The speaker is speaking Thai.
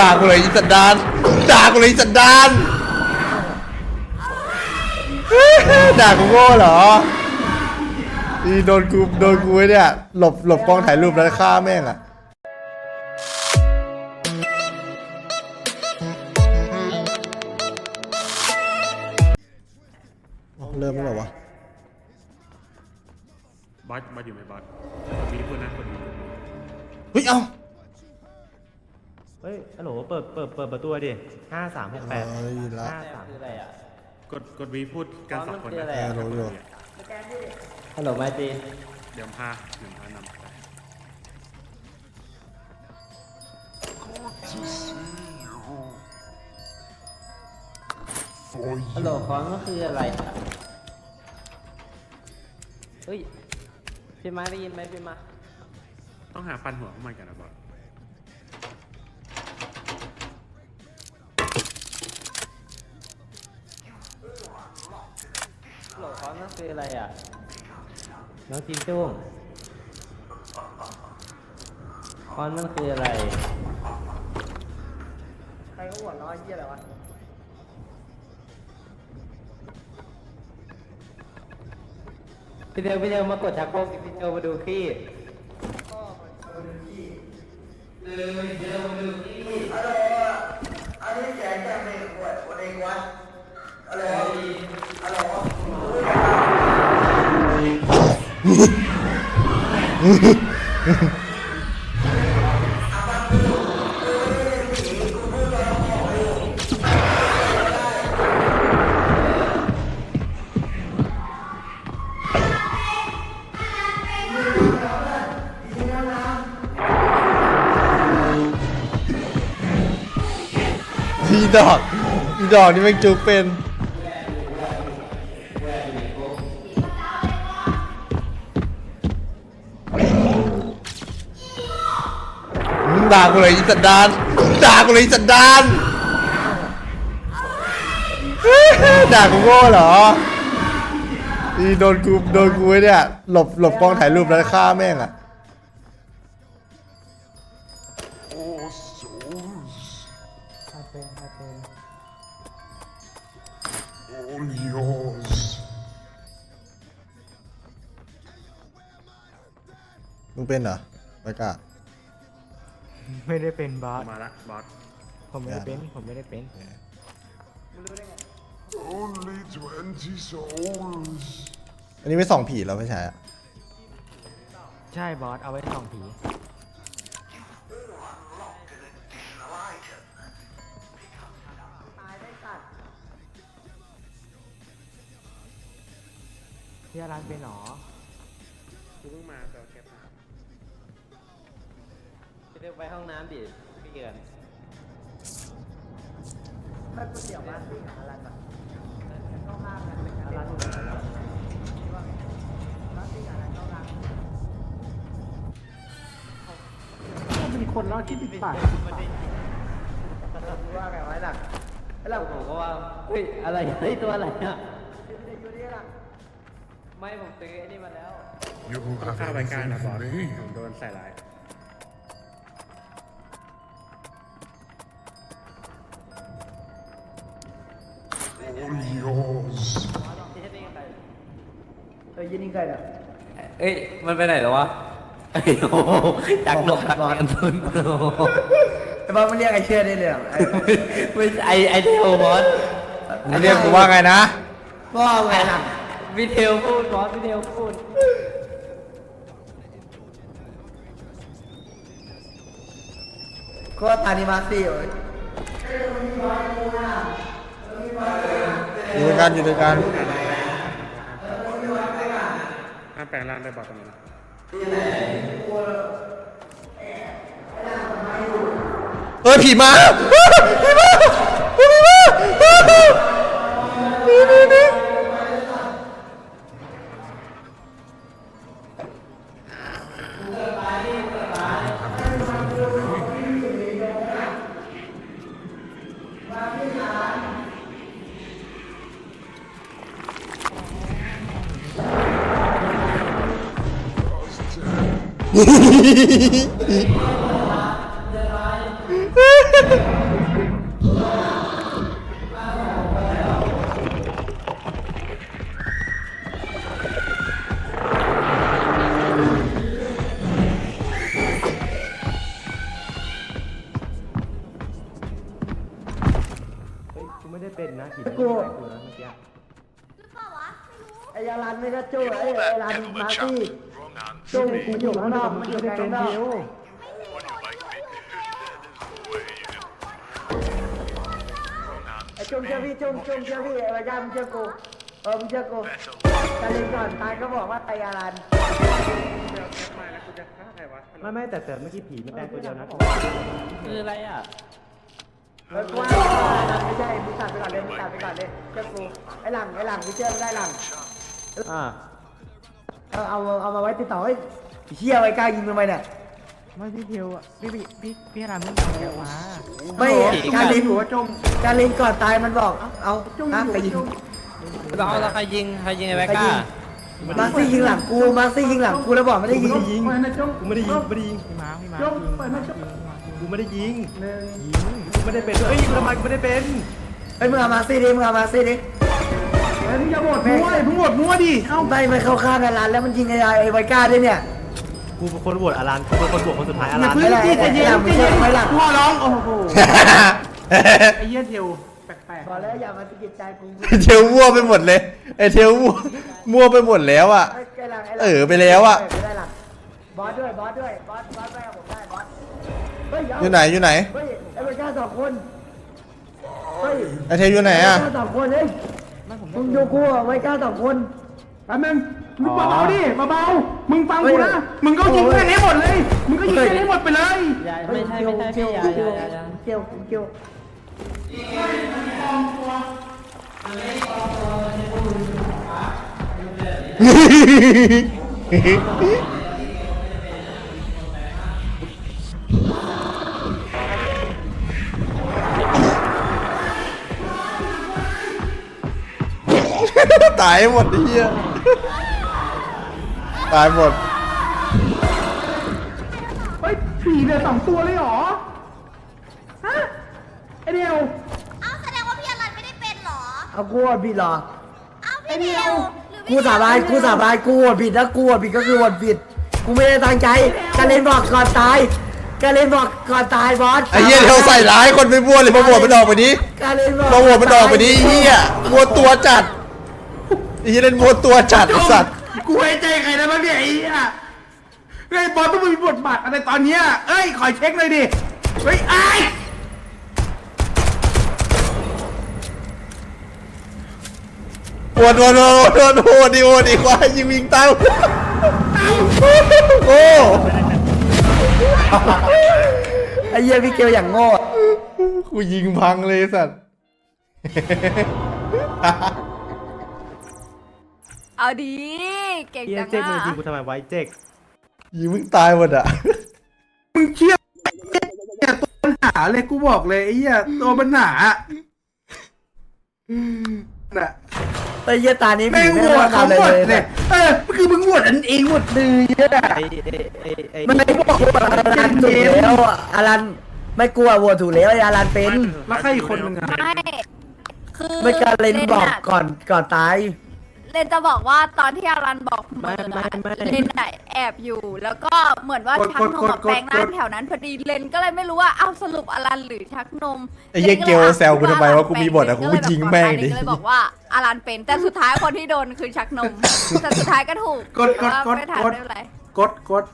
ด่ากูเลยอีสันดานด่ากูเลยอีสันดานด่ากูโง่เหรอนี่โดนกูโดนกูไว้เนี่ยหลบหลบกล้องถ่ายรูปแล้วฆ่าแม่งอะอ๋อเริ่มแล้วเหรอวะบอสบอสอยู่ไหมบอสมีพูดนะคนนี้เฮ้ยเอ้าเฮ้ยฮัลโหลเปิดเปิดเปิดประตูดิห้าสามหกแปดอ๋อได้ยินละห้าสามคืออะไรอะ กดกดวีพูดกันสองคนอ๋อมันคืออะไรเออรู้อยู่ฮัลโหลไมตรีเดี๋ยวพาเดี๋ยวพานำไปฮัลโหลคอนก็คืออะไรอะเฮ้ยพี่มาได้ยินไหมพี่มา ต้องหาฟันหัวเข้ามันกันนะบอส ฮั ลโหลคอนก็คืออะไรอะ น้องจินจุ้งคอนมันคืออะไร ใครก็หัวเร้อยเยี่ยอะไรวะ พี่เดียวพี่เดียวมากดชักโครกดิพี่เดียวมาดูขี้อัน อีดอกอีดอกนี่แม่งจุกเป็น ด่ากูเลยอีสันดานด่ากูเลยอีสันดานด่ากูโง่เหรอนี่โดนกูโดนกูไว้เนี่ยหลบหลบกล้องถ่ายรูปแล้วฆ่าแม่งอะมึงเป็นเหรอไม่กล้า ไม่ได้เป็นบอส มาละบอสผมไม่ได้เป็น ผมไม่ได้เป็น Only 20 souls. อันนี้ไม่ส่องผีแล้วไม่ใช่อะใช่บอส เอาไว้ส่องผี พี่อารันเป็นหรอกูเพิ่งมาแต่แคปมา พี่เดียวไปห้องน้ำดิพี่กันถ้าก๋วยเตี๋ยวบ้านที่หาอะไรก่อนเข้าห้างกันเป็นอะไรคิดว่าไงบ้านที่หาอะไรเข้าห้างเป็นคนรอดที่ติดปากคิดว่าไงไว้หลักไอ้หลักผมก็ว่าเฮ้ยอะไรเฮ้ยตัวอะไรอะอยู่ที่หลักไม่ผมซื้อไอ้นี่มาแล้ว You ต้อง have ฆ่ารายการ anything นะบอ for ส me? ผมโดนใส่ร้าย All yours. เออยินดีกันเนี่ยเอ้ย มันไปไหนแล้ววะไอ้โอ้จักหลบจักกันทุนโอ้ไอ้บอลมันเรียกไอ้เชื่อได้เลยเหรอไอ้ไม่ใช่ไอไอเทลบอสมึงเรียกกูว่าไงนะ พ่อไงหลักวิเทลพูดบอสวิเทลพูดก็ตานิมาซี่เว้ย อยู่ด้วยกันอยู่ด้วยกันห้ามแปลงร่างได้บอสตรงนี้นะเฮ้ยผีมา ผีมาผีมา กูไม่ได้เป็นนะกล่วไไอ้ยารันไม่กระโจนไอ้ยารันมาที่ จู้มันอยู่ข้างนอกมันอยู่ข้างนอกไอ้จุ้มเชื่อพี่จุ้มจุ้มเชื่อพี่ไอ้วาย่ามึงเชื่อกูเออมึงเชื่อกูตาลินก่อนตายก็บอกว่าไตอารันเดี๋ยวแคปมาแล้วกูจะฆ่าใครวะไม่ไม่แต่แต่เมื่อกี้ผีมันแปลงตัวเดียวนะคืออะไรอะเออกูว่าไม่ใช่มึงตัดไปก่อนเลยมึงตัดไปก่อนเลยเชื่อกูไอ้หลังไอ้หลังมึงเชื่อไม่ได้หลังอ่า เอาเอาเอามาไว้ติดต่อเฮ้ยเฮียไว้กล้ายิงทำไมเนี่ยไม่พี่เทวอะพี่พี่พี่พี่รามไม่เกี่ยวมาไม่การเล่นหัวจมการเล่นก่อนตายมันบอกเอาฮะใครยิงเราแล้วใครยิงใครยิงไอ้แวก้ามาซี่ยิงหลังกูมาซี่ยิงหลังกูแล้วบอกไม่ได้ยิงยิงกูไม่ได้ยิงไม่ได้ยิงพี่มาพี่มายิงกูไม่ได้ยิงยิงกูไม่ได้เป็นเอ้ยทำไมกูไม่ได้เป็นเฮ้ยมึงเอามาซี่ดิมึงเอามาซี่ดิ ฮ้ยมึงอย่าบดมั่วมึงบดมั่วดิ เอ้า ไม่ไม่เข้าข้างกันร้านแล้วมันยิงไอ้ไอ้ไวก้าด้วยเนี่ย กูเป็นคนโหวตอารันกูเป็นคนโหวตคนสุดท้ายอารันพื้นที่ใจเย็นไอ้หลังใจมึงเชื่เย็อนไม่หลังพ่อร้อง โอ้โห ไอ้เหี้ยเทวแปลกบอกแล้วอย่ามาสะกิดใจกูเทลมั่วไปหมดเลย ไอเทลมั่วมั่วไปหมดแล้วอะไอ้หลังไอ้หลังเออไปแล้วอะไม่ได้หลังบอสด้วย บอสด้วย บอส บอสไปกับผมได้ บอสเฮ้ยอยู่ไหนอยู่ไหน เฮ้ยไอ้ไวก้าสองคน เฮ้ย ไอเทลอยู่ไหนอะไวก้าสองคนเฮ้ย มึงดูกูอะไวก้าสองคนๆแป๊บนึงมึงเบาๆดิเบาๆมึงฟังกูนะ มึงก็ยิงแค่นี้หมดเลย มึงก็ยิงแค่นี้หมดไปเลยไม่ใช่ไม่ใช่พี่ยาเกี่ยวยายายาเกี่ยวเกี่ยว ตายหมดไอ้เหี้ยตายหมด เฮ้ยผีเหลือสองตัวเลยเหรอ ฮะ ไอเดียว เอ้าแสดงว่าพี่อรันไม่ได้เป็นเหรอ เอากูอะผิดเหรอ เอ้าพี่เดียวหรือกูสาบานกูสาบานกูอะผิดนะกูอะผิดก็คือวันผิด กูไม่ได้ตั้งใจการเล่นบอกก่อนตายการเล่นบอกก่อนตายบอสไอ้เหี้ยเทลใส่ร้ายคนไม่บ้วนเลยมาโหวตมันออกไปดิการเล่นบอกมาโหวตมันออกไปดิไอ้เหี้ยมัวตัวจัด ไอ้เหี้ยเล่นมัวตัวจัดไอ้สัตว์กูไว้ใจใครได้บ้างเนี่ยไอ้เหี้ยไอ้บอสต้องมีบทบาทอะไรตอนเนี้ยเอ้ยขอเช็คเลยดิเฮ้ยไอ้ายโหวตโหวตโหวตโหวตดิโหวตดิควายยิงวิ่งตามโอ้ไอ้เหี้ยพี่เกลอย่างโง่อะกูยิงพังเลยไอ้สัตว์ เอาดี เก่งเฮียจังเจ๊กมึงอะยิงกูทำไมไว้เจ๊กยิงมึงตายหมดอะ มึงเชื่อเนี่ยตัวปัญหาเลยกูบอกเลยไอ้เหี้ยตัวปัญหาน่ะไอ้เหี้ยตานี้แม่ผีงไม่โหวได้ตเขาทำอะไรหมดเลยเลยเออคือมึงโหวตอันเองหมดเลยเนี่ยไอ้ไอ้ไอ้ไอ้มันไม่บอกว่าอารันถูกแล้วอะอารันไม่กลัวโหวตถูกแล้วไอ้อารันเป็น แล้วใครอีกคนหนึงอะไม่ คือไม่การเล่นบอกะก่อนก่อนตาย เลนจะบอกว่าตอนที่อารันบอกไม่เปิดไม่อะไม่ เลนน่ะแอบอยู่ แล้วก็เหมือนว่าชักนมอะแปลงร่างแถวนั้นพอดีเลนก็เลยไม่รู้ว่าเอ้าสรุปอารันหรือชักนมไอ้เหี้ยเกลแซวกูทำไมวะกูมีบทอะกูก็ยิงแม่งดิก็เลยบอกว่าอารันเป็นแต่สุดท้ายคนที่โดนคือชักนมแต่สุดท้ายก็ถูกกดกดแต่กว่าดไม่ทันกดไม่เป็นไร กดกด